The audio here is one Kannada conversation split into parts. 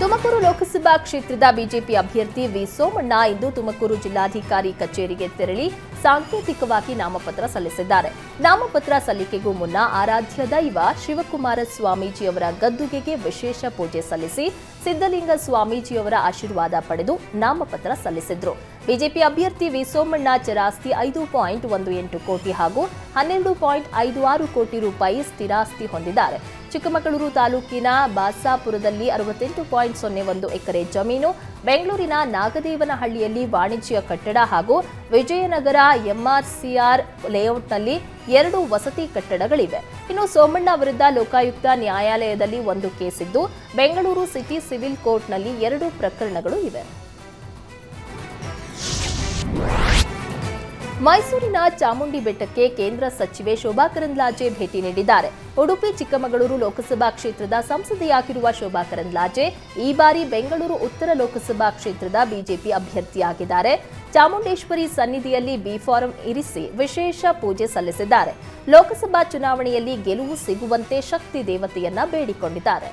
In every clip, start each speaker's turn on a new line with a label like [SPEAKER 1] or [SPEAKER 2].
[SPEAKER 1] ತುಮಕೂರು ಲೋಕಸಭಾ ಕ್ಷೇತ್ರದ ಬಿಜೆಪಿ ಅಭ್ಯರ್ಥಿ ವಿ ಸೋಮಣ್ಣ ಇಂದು ತುಮಕೂರು ಜಿಲ್ಲಾಧಿಕಾರಿ ಕಚೇರಿಗೆ ತೆರಳಿ ಸಾಂಕೇತಿಕವಾಗಿ ನಾಮಪತ್ರ ಸಲ್ಲಿಸಿದ್ದಾರೆ. ನಾಮಪತ್ರ ಸಲ್ಲಿಕೆಗೂ ಮುನ್ನ ಆರಾಧ್ಯ ದೈವ ಶಿವಕುಮಾರ ಸ್ವಾಮೀಜಿಯವರ ಗದ್ದುಗೆಗೆ ವಿಶೇಷ ಪೂಜೆ ಸಲ್ಲಿಸಿ ಸಿದ್ದಲಿಂಗ ಸ್ವಾಮೀಜಿಯವರ ಆಶೀರ್ವಾದ ಪಡೆದು ನಾಮಪತ್ರ ಸಲ್ಲಿಸಿದ್ರು. ಬಿಜೆಪಿ ಅಭ್ಯರ್ಥಿ ವಿ ಸೋಮಣ್ಣ ಚರಾಸ್ತಿ ಐದು ಪಾಯಿಂಟ್ ಒಂದು ಎಂಟು ಕೋಟಿ ಹಾಗೂ ಹನ್ನೆರಡು ಪಾಯಿಂಟ್ ಐದು ಆರು ಕೋಟಿ ರೂಪಾಯಿ ಸ್ಥಿರಾಸ್ತಿ ಹೊಂದಿದ್ದಾರೆ. ಚಿಕ್ಕಮಗಳೂರು ತಾಲೂಕಿನ ಬಾಸಾಪುರದಲ್ಲಿ ಅರವತ್ತೆಂಟು ಪಾಯಿಂಟ್ ಸೊನ್ನೆ ಒಂದು ಎಕರೆ ಜಮೀನು, ಬೆಂಗಳೂರಿನ ನಾಗದೇವನಹಳ್ಳಿಯಲ್ಲಿ ವಾಣಿಜ್ಯ ಕಟ್ಟಡ ಹಾಗೂ ವಿಜಯನಗರ ಎಂಆರ್ಸಿಆರ್ ಲೇಔಟ್ನಲ್ಲಿ ಎರಡು ವಸತಿ ಕಟ್ಟಡಗಳಿವೆ. ಇನ್ನು ಸೋಮಣ್ಣ ವಿರುದ್ಧ ಲೋಕಾಯುಕ್ತ ನ್ಯಾಯಾಲಯದಲ್ಲಿ ಒಂದು ಕೇಸಿದ್ದು, ಬೆಂಗಳೂರು ಸಿಟಿ ಸಿವಿಲ್ ಕೋರ್ಟ್ನಲ್ಲಿ ಎರಡು ಪ್ರಕರಣಗಳು ಇವೆ. ಮೈಸೂರಿನ ಚಾಮುಂಡಿ ಬೆಟ್ಟಕ್ಕೆ ಕೇಂದ್ರ ಸಚಿವೆ ಶೋಭಾ ಕರಂದ್ಲಾಜೆ ಭೇಟಿ ನೀಡಿದ್ದಾರೆ. ಉಡುಪಿ, ಚಿಕ್ಕಮಗಳೂರು ಲೋಕಸಭಾ ಕ್ಷೇತ್ರದ ಸಂಸದೆಯಾಗಿರುವ ಶೋಭಾ ಕರಂದ್ಲಾಜೆ ಈ ಬಾರಿ ಬೆಂಗಳೂರು ಉತ್ತರ ಲೋಕಸಭಾ ಕ್ಷೇತ್ರದ ಬಿಜೆಪಿ ಅಭ್ಯರ್ಥಿಯಾಗಿದ್ದಾರೆ. ಚಾಮುಂಡೇಶ್ವರಿ ಸನ್ನಿಧಿಯಲ್ಲಿ ಬಿ ಫಾರಂ ಇರಿಸಿ ವಿಶೇಷ ಪೂಜೆ ಸಲ್ಲಿಸಿದ್ದಾರೆ. ಲೋಕಸಭಾ ಚುನಾವಣೆಯಲ್ಲಿ ಗೆಲುವು ಸಿಗುವಂತೆ ಶಕ್ತಿ ದೇವತೆಯನ್ನ ಬೇಡಿಕೊಂಡಿದ್ದಾರೆ.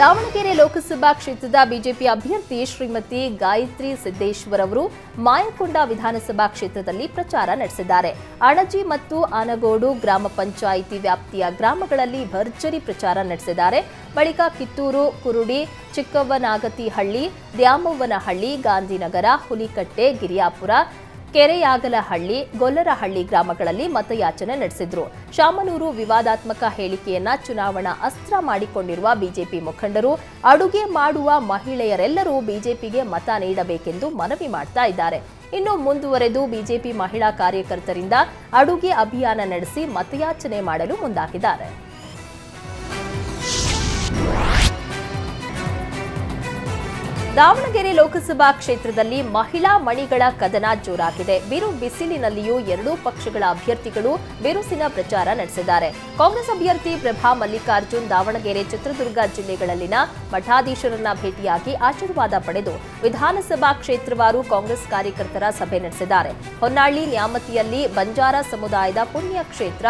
[SPEAKER 1] ದಾವಣಗೆರೆ ಲೋಕಸಭಾ ಕ್ಷೇತ್ರದ ಬಿಜೆಪಿ ಅಭ್ಯರ್ಥಿ ಶ್ರೀಮತಿ ಗಾಯತ್ರಿ ಸಿದ್ದೇಶ್ವರ್ ಅವರು ಮಾಯಕೊಂಡ ವಿಧಾನಸಭಾ ಕ್ಷೇತ್ರದಲ್ಲಿ ಪ್ರಚಾರ ನಡೆಸಿದ್ದಾರೆ. ಅಣಜಿ ಮತ್ತು ಆನಗೋಡು ಗ್ರಾಮ ಪಂಚಾಯಿತಿ ವ್ಯಾಪ್ತಿಯ ಗ್ರಾಮಗಳಲ್ಲಿ ಭರ್ಜರಿ ಪ್ರಚಾರ ನಡೆಸಿದ್ದಾರೆ. ಬಳಿಕ ಕಿತ್ತೂರು, ಕುರುಡಿ, ಚಿಕ್ಕವ್ವನಾಗತಿಹಳ್ಳಿ, ದ್ಯಾಮವ್ವನಹಳ್ಳಿ, ಗಾಂಧಿನಗರ, ಹುಲಿಕಟ್ಟೆ, ಗಿರಿಯಾಪುರ ಕೆರೆಯಾಗಲಹಳ್ಳಿ, ಗೊಲ್ಲರಹಳ್ಳಿ ಗ್ರಾಮಗಳಲ್ಲಿ ಮತಯಾಚನೆ ನಡೆಸಿದ್ರು. ಶಾಮನೂರು ವಿವಾದಾತ್ಮಕ ಹೇಳಿಕೆಯನ್ನ ಚುನಾವಣಾ ಅಸ್ತ್ರ ಮಾಡಿಕೊಂಡಿರುವ ಬಿಜೆಪಿ ಮುಖಂಡರು, ಅಡುಗೆ ಮಾಡುವ ಮಹಿಳೆಯರೆಲ್ಲರೂ ಬಿಜೆಪಿಗೆ ಮತ ನೀಡಬೇಕೆಂದು ಮನವಿ ಮಾಡ್ತಾ ಇದ್ದಾರೆ. ಇನ್ನು ಮುಂದುವರೆದು ಬಿಜೆಪಿ ಮಹಿಳಾ ಕಾರ್ಯಕರ್ತರಿಂದ ಅಡುಗೆ ಅಭಿಯಾನ ನಡೆಸಿ ಮತಯಾಚನೆ ಮಾಡಲು ಮುಂದಾಗಿದ್ದಾರೆ. ದಾವಣಗೆರೆ ಲೋಕಸಭಾ ಕ್ಷೇತ್ರದಲ್ಲಿ ಮಹಿಳಾ ಮಣಿಗಳ ಕದನ ಜೋರಾಗಿದೆ. ಬಿರು ಬಿಸಿಲಿನಲ್ಲಿಯೂ ಎರಡೂ ಪಕ್ಷಗಳ ಅಭ್ಯರ್ಥಿಗಳು ಬಿರುಸಿನ ಪ್ರಚಾರ ನಡೆಸಿದ್ದಾರೆ. ಕಾಂಗ್ರೆಸ್ ಅಭ್ಯರ್ಥಿ ಪ್ರಭಾ ಮಲ್ಲಿಕಾರ್ಜುನ್ ದಾವಣಗೆರೆ ಚಿತ್ರದುರ್ಗ ಜಿಲ್ಲೆಗಳಲ್ಲಿನ ಮಠಾಧೀಶರನ್ನ ಭೇಟಿಯಾಗಿ ಆಶೀರ್ವಾದ ಪಡೆದು ವಿಧಾನಸಭಾ ಕ್ಷೇತ್ರವಾರು ಕಾಂಗ್ರೆಸ್ ಕಾರ್ಯಕರ್ತರ ಸಭೆ ನಡೆಸಿದ್ದಾರೆ. ಹೊನ್ನಾಳಿ, ನ್ಯಾಮತಿಯಲ್ಲಿ ಬಂಜಾರ ಸಮುದಾಯದ ಪುಣ್ಯ ಕ್ಷೇತ್ರ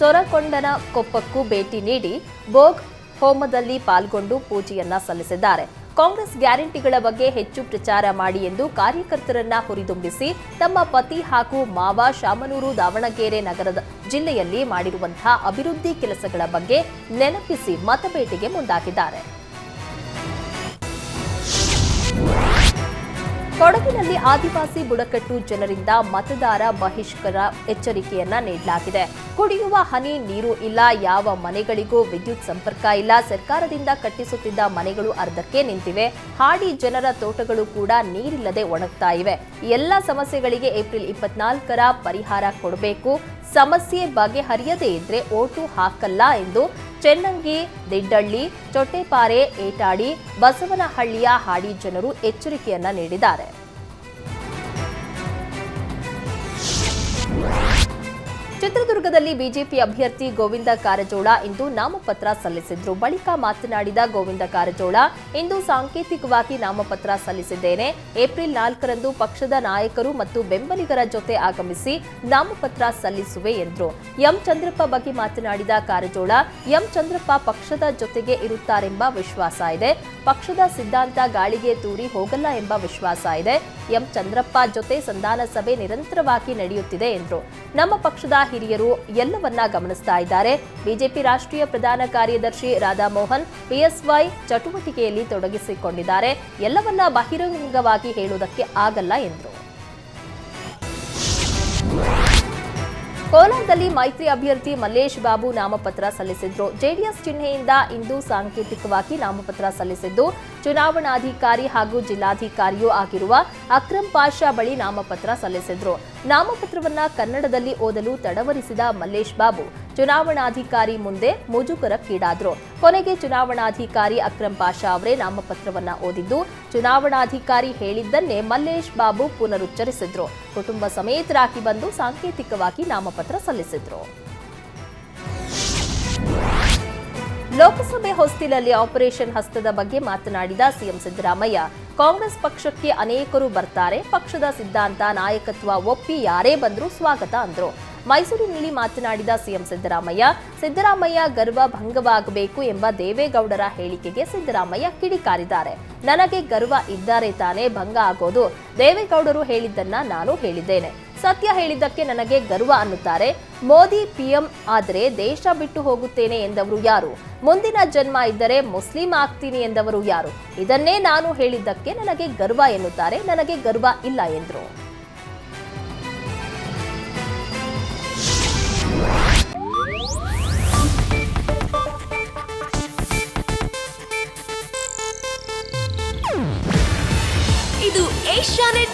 [SPEAKER 1] ಸೊರಕೊಂಡನ ಕೊಪ್ಪಕ್ಕೂ ಭೇಟಿ ನೀಡಿ ಬೋಗ್ ಹೋಮದಲ್ಲಿ ಪಾಲ್ಗೊಂಡು ಪೂಜೆಯನ್ನ ಸಲ್ಲಿಸಿದ್ದಾರೆ. ಕಾಂಗ್ರೆಸ್ ಗ್ಯಾರಂಟಿಗಳ ಬಗ್ಗೆ ಹೆಚ್ಚು ಪ್ರಚಾರ ಮಾಡಿ ಎಂದು ಕಾರ್ಯಕರ್ತರನ್ನ ಹುರಿದುಂಬಿಸಿ ತಮ್ಮ ಪತಿ ಹಾಗೂ ಮಾವ ಶಾಮನೂರು ದಾವಣಗೆರೆ ನಗರದ ಜಿಲ್ಲೆಯಲ್ಲಿ ಮಾಡಿರುವಂತಹ ಅಭಿವೃದ್ಧಿ ಕೆಲಸಗಳ ಬಗ್ಗೆ ನೆನಪಿಸಿ ಮತಬೇಟೆಗೆ ಮುಂದಾಗಿದ್ದಾರೆ. ಕೊಡಗಿನಲ್ಲಿ ಆದಿವಾಸಿ ಬುಡಕಟ್ಟು ಜನರಿಂದ ಮತದಾರ ಬಹಿಷ್ಕರ ಎಚ್ಚರಿಕೆಯನ್ನ ನೀಡಲಾಗಿದೆ. ಕುಡಿಯುವ ಹನಿ, ನೀರು ಇಲ್ಲ, ಯಾವ ಮನೆಗಳಿಗೂ ವಿದ್ಯುತ್ ಸಂಪರ್ಕ ಇಲ್ಲ, ಸರ್ಕಾರದಿಂದ ಕಟ್ಟಿಸುತ್ತಿದ್ದ ಮನೆಗಳು ಅರ್ಧಕ್ಕೆ ನಿಂತಿವೆ. ಹಾಡಿ ಜನರ ತೋಟಗಳು ಕೂಡ ನೀರಿಲ್ಲದೆ ಒಣಗ್ತಾ ಇವೆ. ಎಲ್ಲ ಸಮಸ್ಯೆಗಳಿಗೆ ಏಪ್ರಿಲ್ ಇಪ್ಪತ್ನಾಲ್ಕರ ಪರಿಹಾರ ಕೊಡಬೇಕು. ಸಮಸ್ಯೆ ಬಗೆಹರಿಯದೇ ಇದ್ರೆ ಓಟು ಹಾಕಲ್ಲ ಎಂದು ಚೆನ್ನಂಗಿ ದಿಡ್ಡಳ್ಳಿ ಚೊಟ್ಟೆಪಾರೆ ಏಟಾಡಿ ಬಸವನಹಳ್ಳಿಯ ಹಾಡಿ ಜನರು ಎಚ್ಚರಿಕೆಯನ್ನ ನೀಡಿದ್ದಾರೆ. ಚಿತ್ರದುರ್ಗದಲ್ಲಿ ಬಿಜೆಪಿ ಅಭ್ಯರ್ಥಿ ಗೋವಿಂದ ಕಾರಜೋಳ ಇಂದು ನಾಮಪತ್ರ ಸಲ್ಲಿಸಿದ್ರು. ಬಳಿಕ ಮಾತನಾಡಿದ ಗೋವಿಂದ ಕಾರಜೋಳ, ಇಂದು ಸಾಂಕೇತಿಕವಾಗಿ ನಾಮಪತ್ರ ಸಲ್ಲಿಸಿದ್ದೇನೆ. ಏಪ್ರಿಲ್ ನಾಲ್ಕರಂದು ಪಕ್ಷದ ನಾಯಕರು ಮತ್ತು ಬೆಂಬಲಿಗರ ಜೊತೆ ಆಗಮಿಸಿ ನಾಮಪತ್ರ ಸಲ್ಲಿಸುವೆ ಎಂದರು. ಎಂ ಚಂದ್ರಪ್ಪ ಬಗ್ಗೆ ಮಾತನಾಡಿದ ಕಾರಜೋಳ, ಎಂ ಚಂದ್ರಪ್ಪ ಪಕ್ಷದ ಜೊತೆಗೆ ಇರುತ್ತಾರೆಂಬ ವಿಶ್ವಾಸ ಇದೆ. ಪಕ್ಷದ ಸಿದ್ಧಾಂತ ಗಾಳಿಗೆ ತೂರಿ ಹೋಗಲ್ಲ ಎಂಬ ವಿಶ್ವಾಸ ಇದೆ. ಎಂ. ಚಂದ್ರಪ್ಪ ಜೊತೆ ಸಂಧಾನ ಸಭೆ ನಿರಂತರವಾಗಿ ನಡೆಯುತ್ತಿದೆ ಎಂದರು. ನಮ್ಮ ಪಕ್ಷದ ಹಿರಿಯರು ಎಲ್ಲವನ್ನ ಗಮನಿಸ್ತಾ ಇದ್ದಾರೆ. ಬಿಜೆಪಿ ರಾಷ್ಟ್ರೀಯ ಪ್ರಧಾನ ಕಾರ್ಯದರ್ಶಿ ರಾಧಾಮೋಹನ್ ಪಿಎಸ್ವೈ ಚಟುವಟಿಕೆಯಲ್ಲಿ ತೊಡಗಿಸಿಕೊಂಡಿದ್ದಾರೆ. ಎಲ್ಲವನ್ನ ಬಹಿರಂಗವಾಗಿ ಹೇಳುವುದಕ್ಕೆ ಆಗಲ್ಲ ಎಂದರು. ಕೋಲಾರದಲ್ಲಿ ಮೈತ್ರಿ ಅಭ್ಯರ್ಥಿ ಮಲ್ಲೇಶ್ ಬಾಬು ನಾಮಪತ್ರ ಸಲ್ಲಿಸಿದ್ರು. ಜೆಡಿಎಸ್ ಚಿಹ್ನೆಯಿಂದ ಇಂದು ಸಾಂಕೇತಿಕವಾಗಿ ನಾಮಪತ್ರ ಸಲ್ಲಿಸಿದ್ದು. ಚುನಾವಣಾಧಿಕಾರಿ ಹಾಗೂ ಜಿಲ್ಲಾಧಿಕಾರಿಯೂ ಆಗಿರುವ ಅಕ್ರಮ್ ಪಾಷಾ ಬಳಿ ನಾಮಪತ್ರ ಸಲ್ಲಿಸಿದ್ರು. ನಾಮಪತ್ರವನ್ನ ಕನ್ನಡದಲ್ಲಿ ಓದಲು ತಡವರಿಸಿದ ಮಲ್ಲೇಶ್ ಬಾಬು ಚುನಾವಣಾಧಿಕಾರಿ ಮುಂದೆ ಮುಜುಗರಕ್ಕೀಡಾದ್ರು. ಕೊನೆಗೆ ಚುನಾವಣಾಧಿಕಾರಿ ಅಕ್ರಂ ಪಾಷಾ ಅವರೇ ನಾಮಪತ್ರವನ್ನ ಓದಿದ್ದು, ಚುನಾವಣಾಧಿಕಾರಿ ಹೇಳಿದ್ದನ್ನೇ ಮಲ್ಲೇಶ್ ಬಾಬು ಪುನರುಚ್ಚರಿಸಿದ್ರು. ಕುಟುಂಬ ಸಮೇತರಾಗಿ ಬಂದು ಸಾಂಕೇತಿಕವಾಗಿ ನಾಮಪತ್ರ ಸಲ್ಲಿಸಿದ್ರು. ಲೋಕಸಭೆ ಹೊಸ್ತಿಲಲ್ಲಿ ಆಪರೇಷನ್ ಹಸ್ತದ ಬಗ್ಗೆ ಮಾತನಾಡಿದ ಸಿಎಂ ಸಿದ್ದರಾಮಯ್ಯ, ಕಾಂಗ್ರೆಸ್ ಪಕ್ಷಕ್ಕೆ ಅನೇಕರು ಬರ್ತಾರೆ, ಪಕ್ಷದ ಸಿದ್ಧಾಂತ ನಾಯಕತ್ವ ಒಪ್ಪಿ ಯಾರೇ ಬಂದರೂ ಸ್ವಾಗತ ಅಂದ್ರು. ಮೈಸೂರಿನಲ್ಲಿ ಮಾತನಾಡಿದ ಸಿಎಂ ಸಿದ್ದರಾಮಯ್ಯ ಸಿದ್ದರಾಮಯ್ಯ ಗರ್ವ ಭಂಗವಾಗಬೇಕು ಎಂಬ ದೇವೇಗೌಡರ ಹೇಳಿಕೆಗೆ ಸಿದ್ದರಾಮಯ್ಯ ಕಿಡಿಕಾರಿದ್ದಾರೆ. ನನಗೆ ಗರ್ವ ಇದ್ದಾರೆ ತಾನೇ ಭಂಗ ಆಗೋದು. ದೇವೇಗೌಡರು ಹೇಳಿದ್ದನ್ನ ನಾನು ಹೇಳಿದ್ದೇನೆ. ಸತ್ಯ ಹೇಳಿದ್ದಕ್ಕೆ ನನಗೆ ಗರ್ವ ಅನ್ನುತ್ತಾರೆ. ಮೋದಿ ಪಿಎಂ ಆದರೆ ದೇಶ ಬಿಟ್ಟು ಹೋಗುತ್ತೇನೆ ಎಂದವರು ಯಾರು? ಮುಂದಿನ ಜನ್ಮ ಇದ್ದರೆ ಮುಸ್ಲಿಂ ಆಗ್ತೀನಿ ಎಂದವರು ಯಾರು? ಇದನ್ನೇ ನಾನು ಹೇಳಿದ್ದಕ್ಕೆ ನನಗೆ ಗರ್ವ ಎನ್ನುತ್ತಾರೆ. ನನಗೆ ಗರ್ವ ಇಲ್ಲ ಎಂದರು.